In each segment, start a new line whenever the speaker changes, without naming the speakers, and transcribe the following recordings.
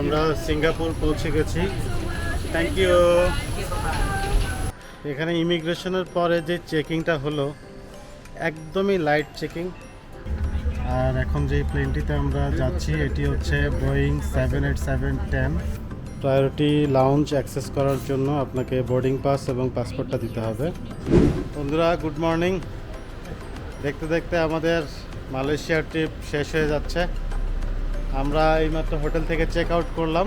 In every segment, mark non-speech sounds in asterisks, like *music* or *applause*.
আমরা সিঙ্গাপুর পৌঁছে গেছি। থ্যাংক ইউ এখানে ইমিগ্রেশনের পরে যে চেকিংটা হলো, একদমই লাইট চেকিং আর এখন যে প্লেনটিতে আমরা যাচ্ছি, এটি হচ্ছে Boeing seven eight seven ten priority lounge access করার জন্য আপনাকে বোর্ডিং পাস এবং পাসপোর্টটা দিতে হবে। বন্ধুরা গুড মর্নিং দেখতে দেখতে আমাদের মালয়েশিয়ার ট্রিপ শেষ হয়ে যাচ্ছে। আমরা এইমাত্র হোটেল থেকে চেক আউট করলাম।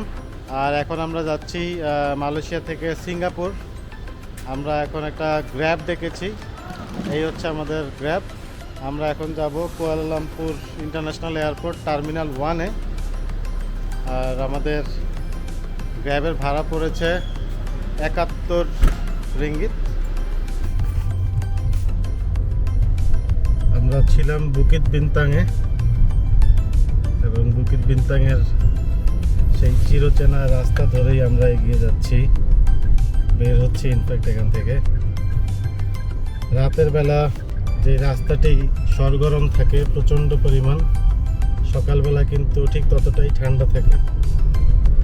আর এখন আমরা যাচ্ছি মালয়েশিয়া থেকে সিঙ্গাপুর। আমরা এখন একটা গ্র্যাব দেখেছি। এই হচ্ছে আমাদের গ্র্যাব আমরা এখন যাব কুয়ালালামপুর ইন্টারন্যাশনাল এয়ারপোর্ট টার্মিনাল ওয়ানে আর আমাদের গ্র্যাবের ভাড়া পড়েছে একাত্তর রিঙ্গিত। আমরা ছিলাম বুকিত বিনতাঙে বুকিত বিনতাঙের সেই চিরচেনা রাস্তা ধরেই আমরা এগিয়ে যাচ্ছি। বের হচ্ছি ইনফ্যাক্ট এখান থেকে। রাতের বেলা যে রাস্তাটি সরগরম থাকে, প্রচণ্ড পরিমাণ, সকালবেলা কিন্তু ঠিক ততটাই ঠান্ডা থাকে,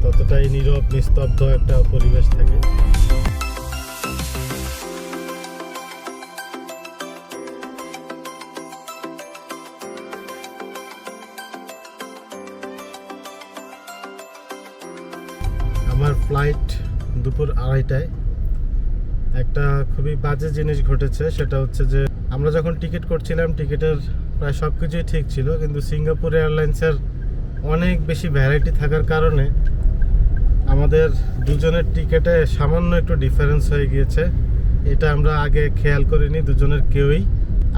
ততটাই নীরব, নিস্তব্ধ একটা পরিবেশ থাকে। আমার ফ্লাইট দুপুর আড়াইটায়। একটা খুবই বাজে জিনিস ঘটেছে, সেটা হচ্ছে যে আমরা যখন টিকিট করছিলাম, টিকিটের প্রায় সব কিছুই ঠিক ছিল, কিন্তু সিঙ্গাপুর এয়ারলাইন্সের অনেক বেশি ভ্যারাইটি থাকার কারণে আমাদের দুজনের টিকিটে সামান্য একটু ডিফারেন্স হয়ে গিয়েছে। এটা আমরা আগে খেয়াল করিনি, দুজনের কেউই।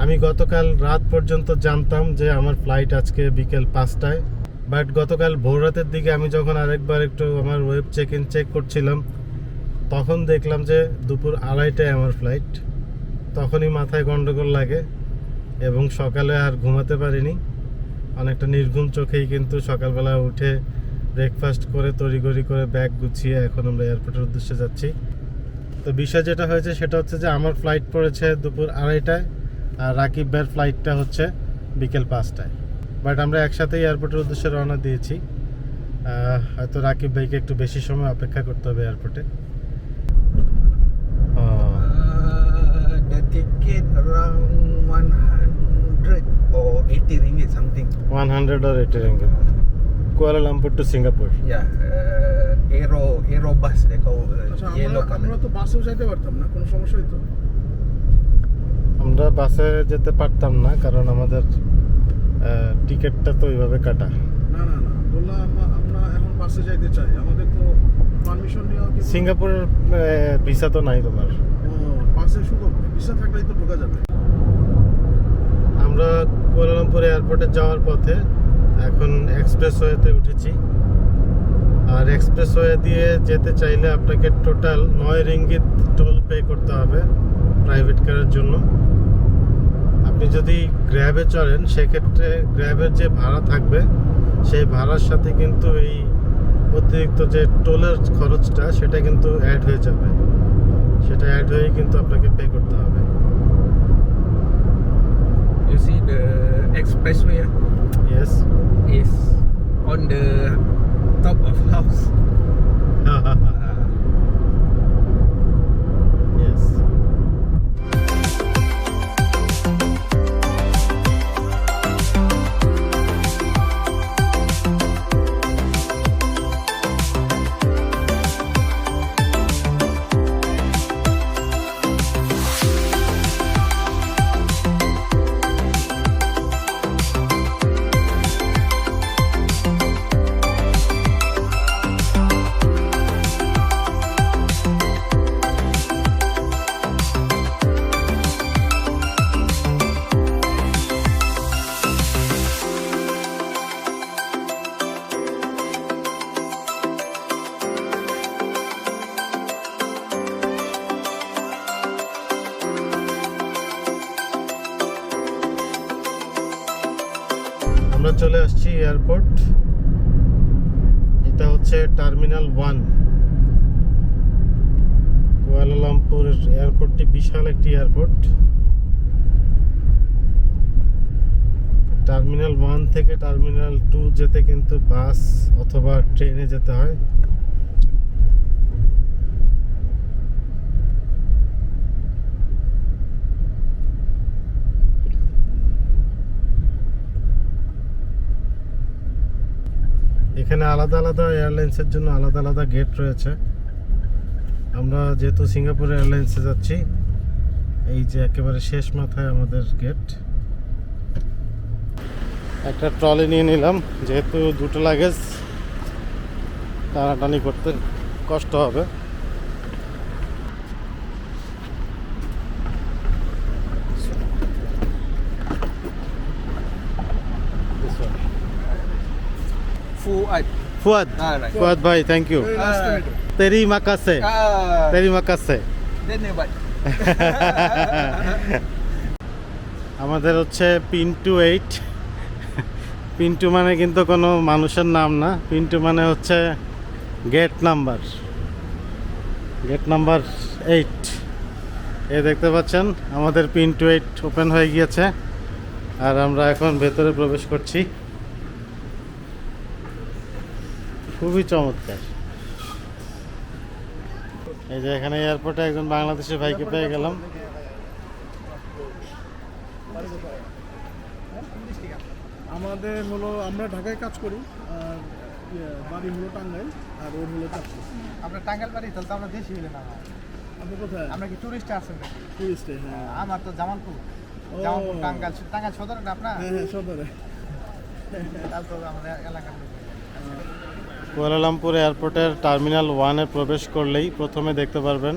আমি গতকাল রাত পর্যন্ত জানতাম যে আমার ফ্লাইট আজকে বিকেল পাঁচটায়। বাট গতকাল ভোর রাতের দিকে আমি যখন আরেকবার একটু আমার ওয়েব চেক ইন চেক করছিলাম, তখন দেখলাম যে দুপুর আড়াইটায় আমার ফ্লাইট তখনই মাথায় গন্ডগোল লাগে এবং সকালে আর ঘুমাতে পারিনি। অনেকটা নির্ঘুম চোখেই কিন্তু সকালবেলা উঠে ব্রেকফাস্ট করে, তড়িঘড়ি করে ব্যাগ গুছিয়ে এখন আমরা এয়ারপোর্টের উদ্দেশ্যে যাচ্ছি। তো বিষয় যেটা হয়েছে সেটা হচ্ছে যে আমার ফ্লাইট পড়েছে দুপুর আড়াইটায় আর রাকিব ভাইয়ের ফ্লাইটটা হচ্ছে বিকেল পাঁচটায়। বাট আমরা একসাথেই এয়ারপোর্টের উদ্দেশ্যে রওনা দিয়েছি। হয়তো রাকিব ভাইকে একটু বেশি সময় অপেক্ষা করতে হবে এয়ারপোর্টে
the ticket around 100 or 80 ringgit
one hundred R eighty ringgit Kuala Lumpur to Singapore
আচ্ছা
uh, yellow
আমরা তো বাসেও যাইতে পারতাম না কোনো সমস্যা হইতো
আমরা বাসে যেতে পারতাম না কারণ আমাদের টিকিটটা তো ওইভাবে কাটা।
না না না বললাম আমরা এখন বাসে যাইতে চাই। আমাদের তো পারমিশন নেওয়া
সিঙ্গাপুরের ভিসা তো নাই তোমার।
বাসে শুধু ভিসা থাকলেই তো ঢোকা যাবে।
আমরা কুয়ালালামপুর এয়ারপোর্টে যাওয়ার পথে এখন এক্সপ্রেসওয়েতে উঠেছি। আর এক্সপ্রেসওয়ে দিয়ে যেতে চাইলে আপনাকে টোটাল নয় রিঙ্গিত টোল পে করতে হবে প্রাইভেট কারের জন্য। আপনি যদি গ্র্যাবে চড়েন সেক্ষেত্রে গ্র্যাবের যে ভাড়া থাকবে সেই ভাড়ার সাথে কিন্তু এই অতিরিক্ত যে টোলের খরচটা সেটা কিন্তু অ্যাড হয়ে যাবে। সেটা অ্যাড হয়েই কিন্তু আপনাকে পে করতে হবে।
You see the expressway?
Yes
is on the top of house. *laughs*
বিশাল একটি এয়ারপোর্ট। টার্মিনাল ওয়ান থেকে টার্মিনাল টু যেতে কিন্তু বাস অথবা ট্রেনে যেতে হয়। এখানে আলাদা আলাদা এয়ারলাইন্সের জন্য আলাদা আলাদা গেট রয়েছে। আমরা যেহেতু সিঙ্গাপুর এয়ারলাইন্সে যাচ্ছি এই যে একেবারে শেষ মাথায় আমাদের গেট একটা ট্রলি নিয়ে নিলাম যেহেতু দুটো লাগেজ টানাটানি করতে কষ্ট হবে। ফুয়াদ। ফুয়াদ। ভাই থ্যাংক ইউ. তেরি মাকাসে।
Ah,
তেরি মাকাসে।
what?
আমাদের হচ্ছে পিন্টু এইট। পিন্টু মানে কিন্তু কোনো মানুষের নাম না। পিন্টু মানে হচ্ছে gate number. Gate number eight. এ দেখতে পাচ্ছেন, আমাদের পিন্টু এইট ওপেন হয়ে গিয়েছে। আর আমরা এখন ভেতরে প্রবেশ করছি। খুবই চমৎকার। এই যে এখানে এয়ারপোর্টে একজন বাংলাদেশি ভাইকে পেয়ে গেলাম।
আমাদের হলো আমরা ঢাকায় কাজ করি আর ইয়ে, বাড়ি হলো টাঙ্গাইল আর ওর হলো চাকরি
আপনার টাঙ্গাইল বাড়ি তাহলে তো আমরা দেশি হইলে না
আপনি কোথায়?
আমরা কি টুরিস্টে আছেন
টুরিস্টে হ্যাঁ।
আমার তো জামালপুর।
ও।
জামালপুর টাঙ্গাইল টাঙ্গাইল সদর না আপনার?
হ্যাঁ হ্যাঁ সদরে।
তাহলে তো আমাদের এলাকার লোক।
কুয়ালালামপুর এয়ারপোর্টের টার্মিনাল ওয়ানে প্রবেশ করলেই প্রথমে দেখতে পারবেন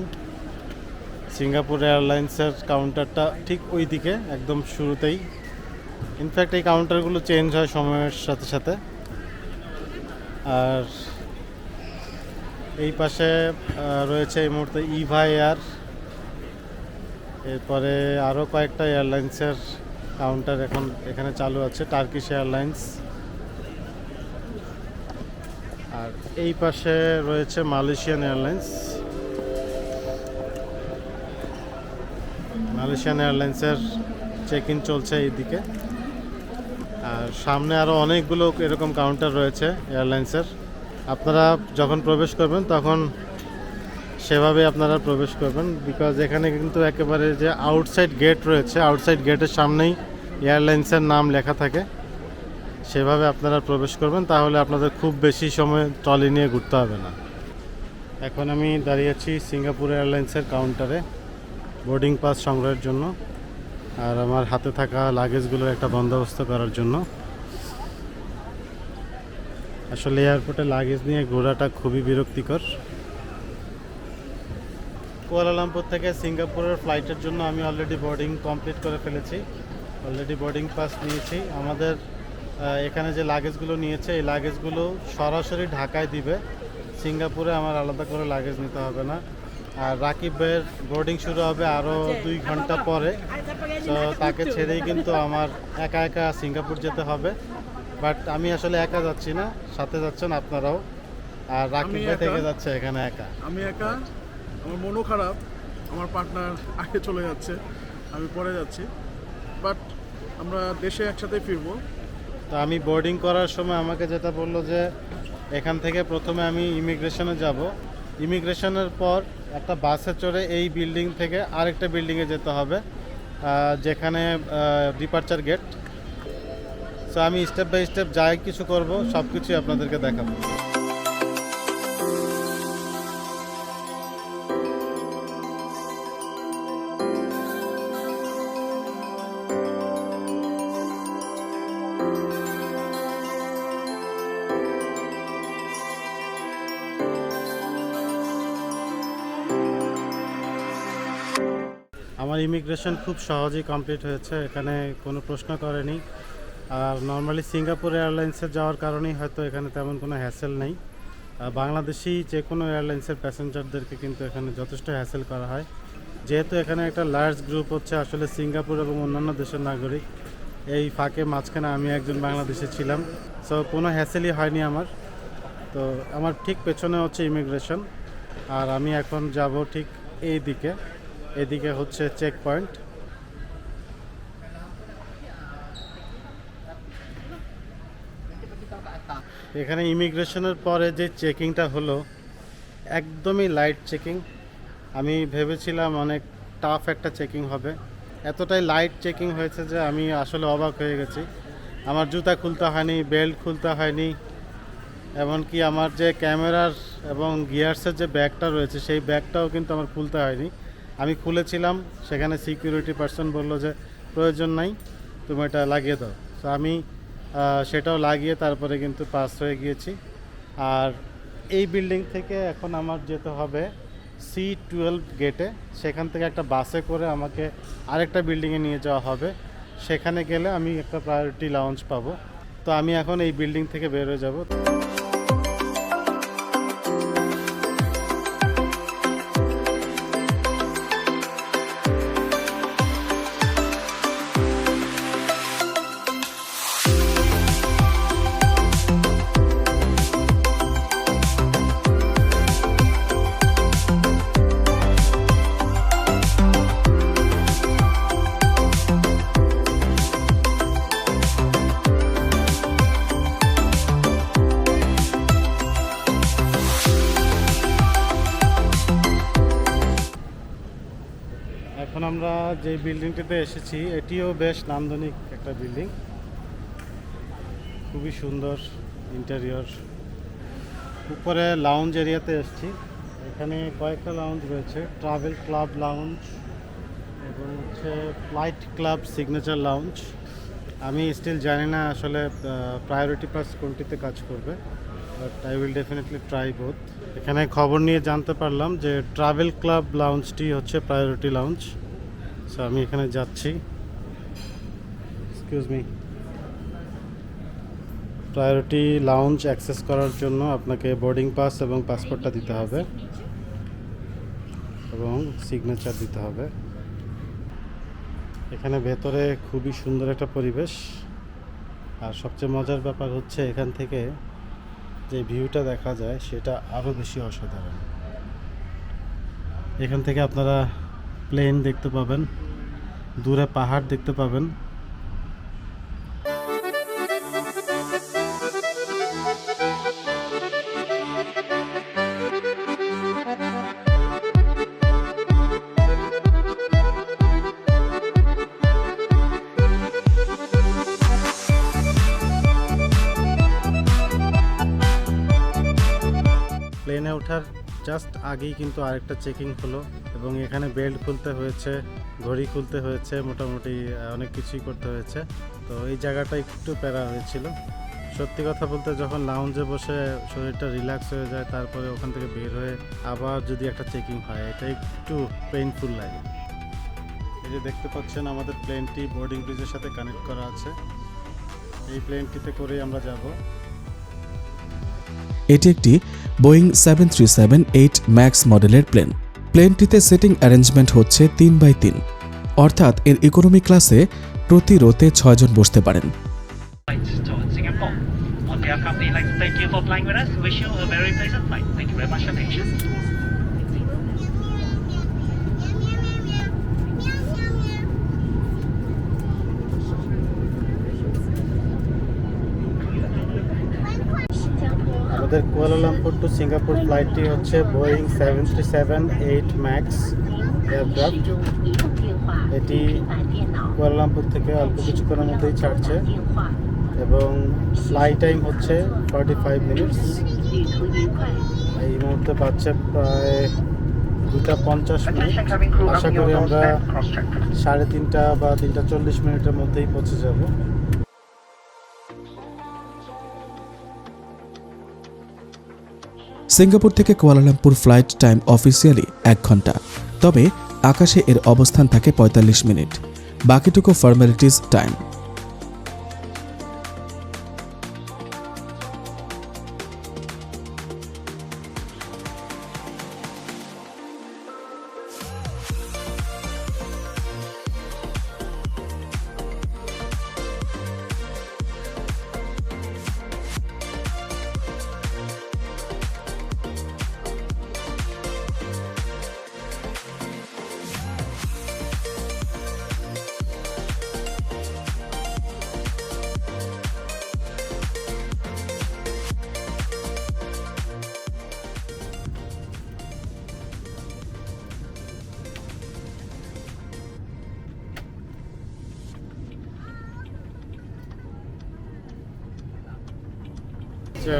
সিঙ্গাপুর এয়ারলাইন্সের কাউন্টারটা ঠিক ওই দিকে একদম শুরুতেই। ইনফ্যাক্ট এই কাউন্টারগুলো চেঞ্জ হয় সময়ের সাথে সাথে। আর এই পাশে রয়েছে এই মুহূর্তে ইভা এয়ার। এরপরে আরও কয়েকটা এয়ারলাইন্সের কাউন্টার এখন এখানে চালু আছে টার্কিশ এয়ারলাইন্স আর এই পাশে রয়েছে মালয়েশিয়ান এয়ারলাইন্স। মালয়েশিয়ান এয়ারলাইন্সের চেক ইন চলছে এইদিকে। আর সামনে আরও অনেকগুলো এরকম কাউন্টার রয়েছে এয়ারলাইন্সের। আপনারা যখন প্রবেশ করবেন, তখন সেভাবে আপনারা প্রবেশ করবেন বিকজ এখানে কিন্তু একেবারে যে আউটসাইড গেট রয়েছে আউটসাইড গেটের সামনেই এয়ারলাইন্সের নাম লেখা থাকে। সেভাবে আপনারা প্রবেশ করবেন, তাহলে আপনাদের খুব বেশি সময় ট্রলি নিয়ে ঘুরতে হবে না। এখন আমি দাঁড়িয়ে আছি সিঙ্গাপুর এয়ারলাইন্সের কাউন্টারে, বোর্ডিং পাস সংগ্রহের জন্য, আর আমার হাতে থাকা লাগেজগুলোর একটা বন্দোবস্ত করার জন্য। আসলে এয়ারপোর্টে লাগেজ নিয়ে ঘোরাটা খুবই বিরক্তিকর। কুয়ালালামপুর থেকে সিঙ্গাপুরের ফ্লাইটের জন্য আমি অলরেডি বোর্ডিং কমপ্লিট করে ফেলেছি। অলরেডি বোর্ডিং পাস নিয়েছি। আমাদের এখানে যে লাগেজগুলো নিয়েছে এই লাগেজগুলো সরাসরি ঢাকায় দিবে। সিঙ্গাপুরে আমার আলাদা করে লাগেজ নিতে হবে না। আর রাকিব ভাইয়ের বোর্ডিং শুরু হবে আরও দুই ঘণ্টা পরে। তো তাকে ছেড়েই কিন্তু আমার একা একা সিঙ্গাপুর যেতে হবে। বাট আমি আসলে একা যাচ্ছি না সাথে যাচ্ছেন আপনারাও। আর রাকিব ভাই থেকে যাচ্ছে এখানে একা।
আমি একা। আমার মনও খারাপ। আমার পার্টনার আগে চলে যাচ্ছে। আমি পরে যাচ্ছি। বাট আমরা দেশে একসাথে ফিরবো।
তো আমি বোর্ডিং করার সময় আমাকে যেটা বলল যে, এখান থেকে প্রথমে আমি ইমিগ্রেশনে যাব। ইমিগ্রেশনের পর একটা বাসে চড়ে এই বিল্ডিং থেকে আরেকটা বিল্ডিংয়ে যেতে হবে যেখানে ডিপার্চার গেট তো আমি স্টেপ বাই স্টেপ যাই, কিছু করব সব কিছুই আপনাদেরকে দেখাবো। আমার ইমিগ্রেশন খুব সহজেই কমপ্লিট হয়েছে, এখানে কোনো প্রশ্ন করেনি। আর নর্মালি সিঙ্গাপুর এয়ারলাইন্সে যাওয়ার কারণেই হয়তো এখানে তেমন কোনো হ্যাসেল নেই। বাংলাদেশি যে কোনো এয়ারলাইন্সের প্যাসেঞ্জারদেরকে কিন্তু এখানে যথেষ্ট হ্যাসেল করা হয়। যেহেতু এখানে একটা লার্জ গ্রুপ হচ্ছে আসলে সিঙ্গাপুর এবং অন্যান্য দেশের নাগরিক, এই ফাঁকে মাঝখানে আমি একজন বাংলাদেশে ছিলাম। সো কোনো হ্যাসেলই হয়নি আমার। তো, আমার ঠিক পেছনে হচ্ছে ইমিগ্রেশন আর আমি এখন যাব ঠিক এই দিকে। এদিকে হচ্ছে চেক পয়েন্ট এখানে ইমিগ্রেশনের পরে যে চেকিংটা হলো, একদমই লাইট চেকিং আমি ভেবেছিলাম অনেক টাফ একটা চেকিং হবে। এতটাই লাইট চেকিং হয়েছে যে আমি আসলে অবাক হয়ে গেছি। আমার জুতা খুলতে হয়নি বেল্ট খুলতে হয়নি, এমনকি আমার যে ক্যামেরার এবং গিয়ার্সের যে ব্যাগটা রয়েছে, সেই ব্যাগটাও কিন্তু আমার খুলতে হয়নি। আমি খুলেছিলাম, সেখানে সিকিউরিটি পার্সন বলল যে, প্রয়োজন নাই, তুমি এটা লাগিয়ে দাও। তো আমি সেটাও লাগিয়ে তারপরে কিন্তু পাস হয়ে গিয়েছি। আর এই বিল্ডিং থেকে এখন আমার যেতে হবে সি টুয়েলভ গেটে সেখান থেকে একটা বাসে করে আমাকে আরেকটা বিল্ডিংয়ে নিয়ে যাওয়া হবে। সেখানে গেলে আমি একটা প্রায়োরিটি লাউঞ্জ পাবো। তো আমি এখন এই বিল্ডিং থেকে বের হয়ে যাব। এখন আমরা যে বিল্ডিংটিতে এসেছি, এটিও বেশ নান্দনিক একটা বিল্ডিং। খুবই সুন্দর ইন্টেরিয়র। উপরে লাউঞ্জ এরিয়াতে এসেছি। এখানে কয়েকটা লাউঞ্জ রয়েছে ট্রাভেল ক্লাব লাউঞ্জ এবং হচ্ছে ফ্লাইট ক্লাব সিগনেচার লাউঞ্জ আমি স্টিল জানি না আসলে প্রায়োরিটি পাস কোনটিতে কাজ করবে but I will definitely try both এখানে খবর নিয়ে জানতে পারলাম যে ট্রাভেল ক্লাব লাউঞ্জটি হচ্ছে প্রায়োরিটি লাউঞ্জ সো আমি এখানে যাচ্ছি। Excuse me priority lounge access করার জন্য আপনাকে বোর্ডিং পাস এবং পাসপোর্টটা দিতে হবে। এবং সিগনেচার দিতে হবে। এখানে ভেতরে খুবই সুন্দর একটা পরিবেশ। আর সবচেয়ে মজার ব্যাপার হচ্ছে এখান থেকে যে ভিউটা দেখা যায়, সেটা আরও বেশি অসাধারণ। এখান থেকে আপনারা প্লেন দেখতে পাবেন দূরে পাহাড় দেখতে পাবেন। প্লেনে ওঠার জাস্ট আগেই কিন্তু আরেকটা চেকিং হলো এবং এখানে বেল্ট খুলতে হয়েছে, ঘড়ি খুলতে হয়েছে, মোটামুটি অনেক কিছুই করতে হয়েছে। তো এই জায়গাটা একটু প্যারা হয়েছিল। সত্যি কথা বলতে যখন লাউঞ্জে বসে শরীরটা রিল্যাক্স হয়ে যায়, তারপরে ওখান থেকে বের হয়ে আবার যদি একটা চেকিং হয়, এটা একটু পেইনফুল লাগে। এই যে দেখতে পাচ্ছেন, আমাদের প্লেনটি বোর্ডিং ব্রিজের সাথে কানেক্ট করা আছে। এই প্লেনটিতে করেই আমরা যাব।
এটি একটি Boeing seven three seven eight max মডেলের প্লেন প্লেনটিতে সিটিং অ্যারেঞ্জমেন্ট হচ্ছে তিন বাই তিন অর্থাৎ এর ইকোনমি ক্লাসে প্রতি রোতে ছয়জন বসতে পারেন.
On behalf of company, I'd like thank you for flying with us. Wish you a very pleasant flight. Thank you very much for your patience.
আমাদের কুয়ালালামপুর টু সিঙ্গাপুর ফ্লাইটটি হচ্ছে Boeing seven three seven eight max aircraft এটি Kuala Lumpur থেকে অল্প কিছুক্ষণের মধ্যেই ছাড়ছে এবং ফ্লাই টাইম হচ্ছে ফর্টি ফাইভ মিনিটস এই মুহূর্তে পাচ্ছে প্রায় দুটা পঞ্চাশ মিনিট। আশা করি আমরা সাড়ে তিনটা বা তিনটা চল্লিশ মিনিটের মধ্যেই পৌঁছে যাব।
সিঙ্গাপুর থেকে কুয়ালালামপুর ফ্লাইট টাইম অফিসিয়ালি এক ঘণ্টা। তবে আকাশে এর অবস্থান থাকে ৪৫ মিনিট। বাকিটুকু ফর্মালিটিস টাইম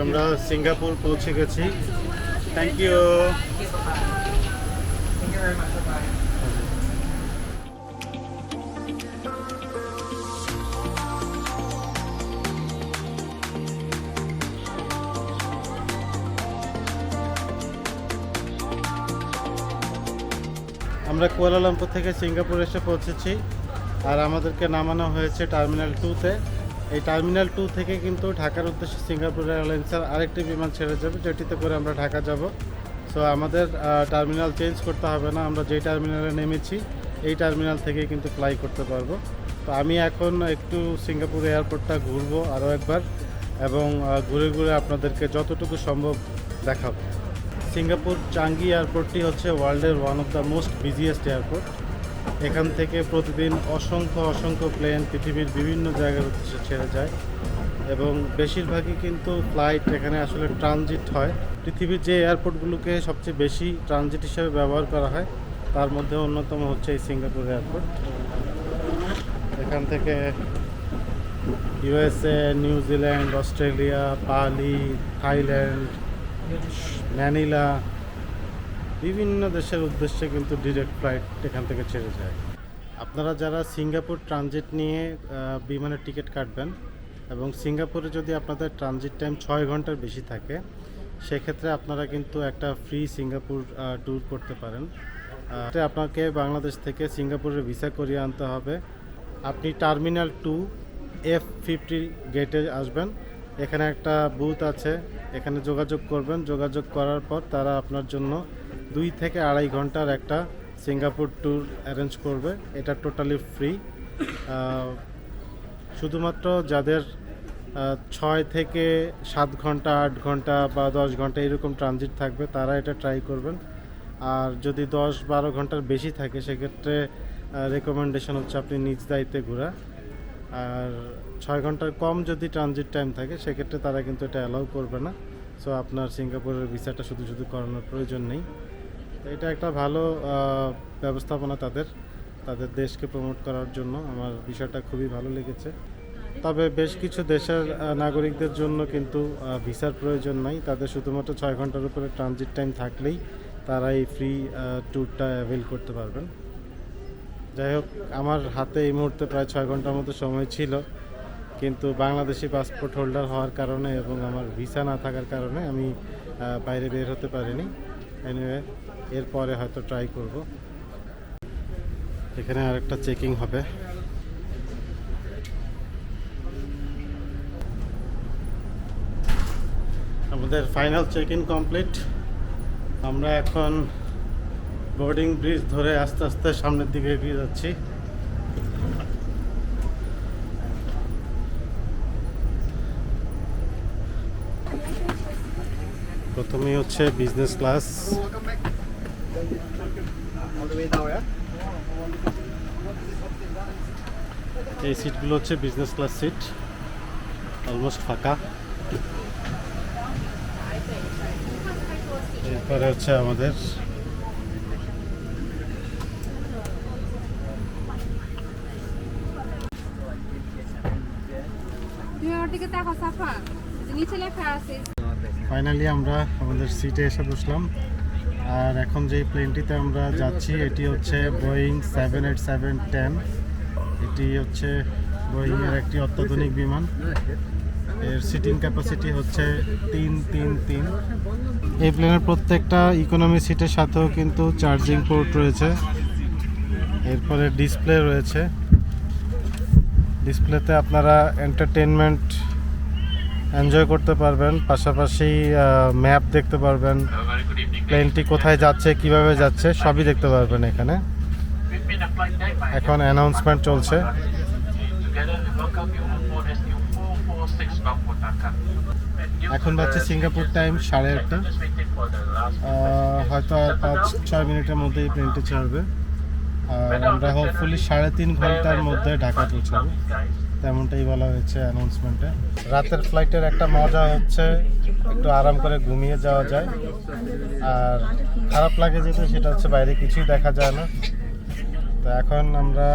আমরা সিঙ্গাপুর পৌঁছে গেছি। থ্যাংক ইউ আমরা কুয়ালালামপুর থেকে সিঙ্গাপুর এসে পৌঁছেছি। আর আমাদেরকে নামানো হয়েছে টার্মিনাল টুতে এই টার্মিনাল টু থেকে কিন্তু ঢাকার উদ্দেশ্যে সিঙ্গাপুর এয়ারলাইন্সের আরেকটি বিমান ছেড়ে যাবে, যেটিতে করে আমরা ঢাকা যাব। সো আমাদের টার্মিনাল চেঞ্জ করতে হবে না, আমরা যেই টার্মিনালে নেমেছি, এই টার্মিনাল থেকে কিন্তু ফ্লাই করতে পারব। তো আমি এখন একটু সিঙ্গাপুর এয়ারপোর্টটা ঘুরবো আরও একবার এবং ঘুরে ঘুরে আপনাদেরকে যতটুকু সম্ভব দেখাবো। সিঙ্গাপুর চাঙ্গি এয়ারপোর্টটি হচ্ছে ওয়ার্ল্ডের one of the most busiest airport এখান থেকে প্রতিদিন অসংখ্য অসংখ্য প্লেন পৃথিবীর বিভিন্ন জায়গার উদ্দেশ্যে ছেড়ে যায় এবং বেশিরভাগই কিন্তু ফ্লাইট এখানে আসলে ট্রানজিট হয়। পৃথিবীর যে এয়ারপোর্টগুলোকে সবচেয়ে বেশি ট্রানজিট হিসেবে ব্যবহার করা হয়, তার মধ্যে অন্যতম হচ্ছে এই সিঙ্গাপুর এয়ারপোর্ট এখান থেকে USA New Zealand Australia Bali Thailand Manila বিভিন্ন দেশের উদ্দেশ্যে কিন্তু ডিরেক্ট ফ্লাইট এখান থেকে ছেড়ে যায়। আপনারা যারা সিঙ্গাপুর ট্রানজিট নিয়ে বিমানের টিকিট কাটবেন এবং সিঙ্গাপুরে যদি আপনাদের ট্রানজিট টাইম ছয় ঘণ্টার বেশি থাকে, সেক্ষেত্রে আপনারা কিন্তু একটা ফ্রি সিঙ্গাপুর ট্যুর করতে পারেন। আপনাকে বাংলাদেশ থেকে সিঙ্গাপুরের ভিসা করিয়ে আনতে হবে। আপনি টার্মিনাল টু এফ ফিফটি গেটে আসবেন। এখানে একটা বুথ আছে, এখানে যোগাযোগ করবেন। যোগাযোগ করার পর তারা আপনার জন্য দুই থেকে আড়াই ঘণ্টার একটা সিঙ্গাপুর ট্যুর অ্যারেঞ্জ করবে। এটা টোটালি ফ্রি শুধুমাত্র যাদের ছয় থেকে সাত ঘণ্টা, আট ঘণ্টা বা দশ ঘণ্টা এরকম ট্রানজিট থাকবে, তারা এটা ট্রাই করবেন। আর যদি দশ বারো ঘণ্টার বেশি থাকে, সেক্ষেত্রে রেকমেন্ডেশন হচ্ছে আপনি নিজ দায়িত্বে ঘোরা। আর ছয় ঘণ্টার কম যদি ট্রানজিট টাইম থাকে, সেক্ষেত্রে তারা কিন্তু এটা অ্যালাউ করবে না। সো আপনার সিঙ্গাপুরের ভিসাটা শুধু শুধু করানোর প্রয়োজন নেই। এটা একটা ভালো ব্যবস্থাপনা তাদের তাদের দেশকে প্রমোট করার জন্য। আমার বিষয়টা খুবই ভালো লেগেছে। তবে বেশ কিছু দেশের নাগরিকদের জন্য কিন্তু ভিসার প্রয়োজন নাই। তাদের শুধুমাত্র ছয় ঘণ্টার উপরে ট্রানজিট টাইম থাকলেই তারা এই ফ্রি ট্যুরটা অ্যাভেল করতে পারবেন। যাই হোক, আমার হাতে এই মুহূর্তে প্রায় ছয় ঘণ্টার মতো সময় ছিল। কিন্তু বাংলাদেশি পাসপোর্ট হোল্ডার হওয়ার কারণে এবং আমার ভিসা না থাকার কারণে আমি বাইরে বের হতে পারিনি। এনিওয়ে এরপরে হয়তো ট্রাই করব। এখানে আরেকটা চেকিং হবে। আমাদের ফাইনাল চেক ইন কমপ্লিট আমরা এখন বোর্ডিং ব্রিজ ধরে আস্তে আস্তে সামনের দিকে এগিয়ে যাচ্ছি। প্রথমেই হচ্ছে বিজনেস ক্লাস এই সিটগুলো হচ্ছে বিজনেস ক্লাস সিট অলমোস্ট ফাঁকা। এরপরে হচ্ছে আমাদের
নিচে লেখা আছে।
ফাইনালি আমরা আমাদের সিটে এসে বসলাম। আর এখন যেই প্লেনটিতে আমরা যাচ্ছি, এটি হচ্ছে Boeing seven eight seven ten এটি হচ্ছে বোয়িংয়ের একটি অত্যাধুনিক বিমান। এর সিটিং ক্যাপাসিটি হচ্ছে তিন তিন তিন। এই প্লেনের প্রত্যেকটা ইকোনমি সিটের সাথেও কিন্তু চার্জিং পোর্ট রয়েছে। এরপরে ডিসপ্লে রয়েছে। ডিসপ্লেতে আপনারা এন্টারটেনমেন্ট এনজয় করতে পারবেন, পাশাপাশি ম্যাপ দেখতে পারবেন প্লেনটি কোথায় যাচ্ছে, কীভাবে যাচ্ছে, সবই দেখতে পারবেন এখানে। এখন অ্যানাউন্সমেন্ট চলছে। এখন বাজছে সিঙ্গাপুর টাইম সাড়ে আটটা। হয়তো আর পাঁচ, ছয় মিনিটের মধ্যে এই প্লেনটি ছাড়বে। আর আমরা হোপফুলি সাড়ে তিন ঘণ্টার মধ্যে ঢাকা পৌঁছাবো। তেমনটাই বলা হয়েছে অ্যানাউন্সমেন্টে রাতের ফ্লাইটের একটা মজা হচ্ছে, একটু আরাম করে ঘুমিয়ে যাওয়া যায়। আর খারাপ লাগে যেটা সেটা হচ্ছে বাইরে কিছুই দেখা যায় না। তো এখন আমরা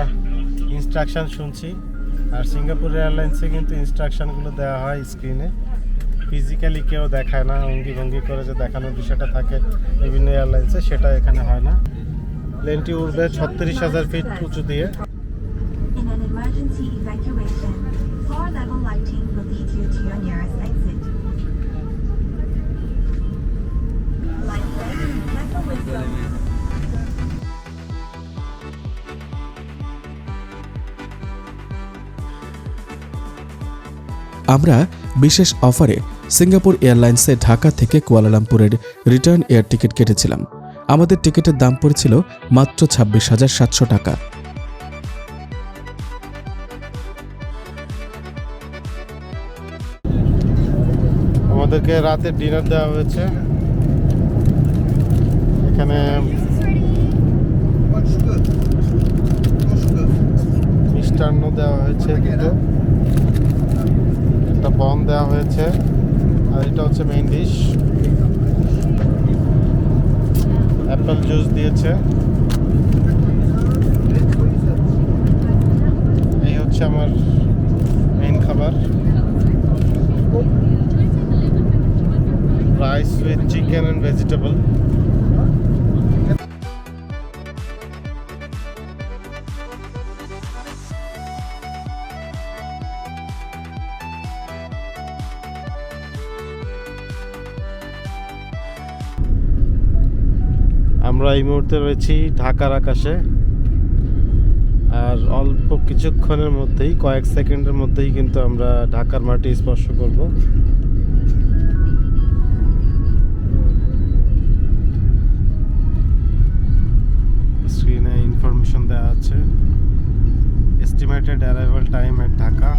ইনস্ট্রাকশন শুনছি। আর সিঙ্গাপুর এয়ারলাইন্সে কিন্তু ইনস্ট্রাকশনগুলো দেওয়া হয় স্ক্রিনে ফিজিক্যালি কেউ দেখায় না, অঙ্গি ভঙ্গি করে যে দেখানোর বিষয়টা থাকে বিভিন্ন এয়ারলাইন্সে সেটা এখানে হয় না। প্লেনটি উঠবে ছত্রিশ হাজার ফিট উঁচু দিয়ে।
আমরা বিশেষ অফারে সিঙ্গাপুর এয়ারলাইন্সে ঢাকা থেকে কুয়ালালামপুরের রিটার্ন এয়ার টিকিট কেটেছিলাম। আমাদের টিকিটের দাম পড়েছিল মাত্র ছাব্বিশ হাজার সাতশো টাকা।
আমাদেরকে রাতে ডিনার দেওয়া হয়েছে। এখানে মিষ্টান্ন দেওয়া হয়েছে একটা বন দেওয়া হয়েছে। আর এটা হচ্ছে মেইন ডিশ অ্যাপেল জুস দিয়েছে। এই হচ্ছে আমার মেইন খাবার। Rice with chicken and vegetable. আমরা এই মুহূর্তে রয়েছি ঢাকার আকাশে। আর অল্প কিছুক্ষণের মধ্যেই, কয়েক সেকেন্ডের মধ্যেই কিন্তু আমরা ঢাকার মাটি স্পর্শ করব। স্ক্রিনে ইনফরমেশন দেওয়া আছে। Estimated arrival time at Dhaka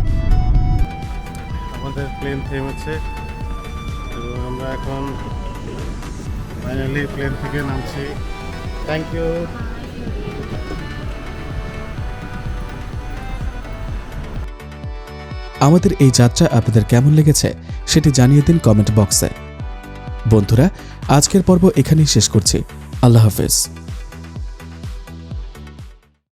আমাদের প্লেন থেমেছে। এবং আমরা এখন ফাইনালি প্লেন থেকে নামছি। থ্যাংক ইউ
আমাদের এই যাত্রা আপনাদের কেমন লেগেছে সেটি জানিয়ে দিন কমেন্ট বক্সে। বন্ধুরা, আজকের পর্ব এখানেই শেষ করছি। আল্লাহ হাফেজ।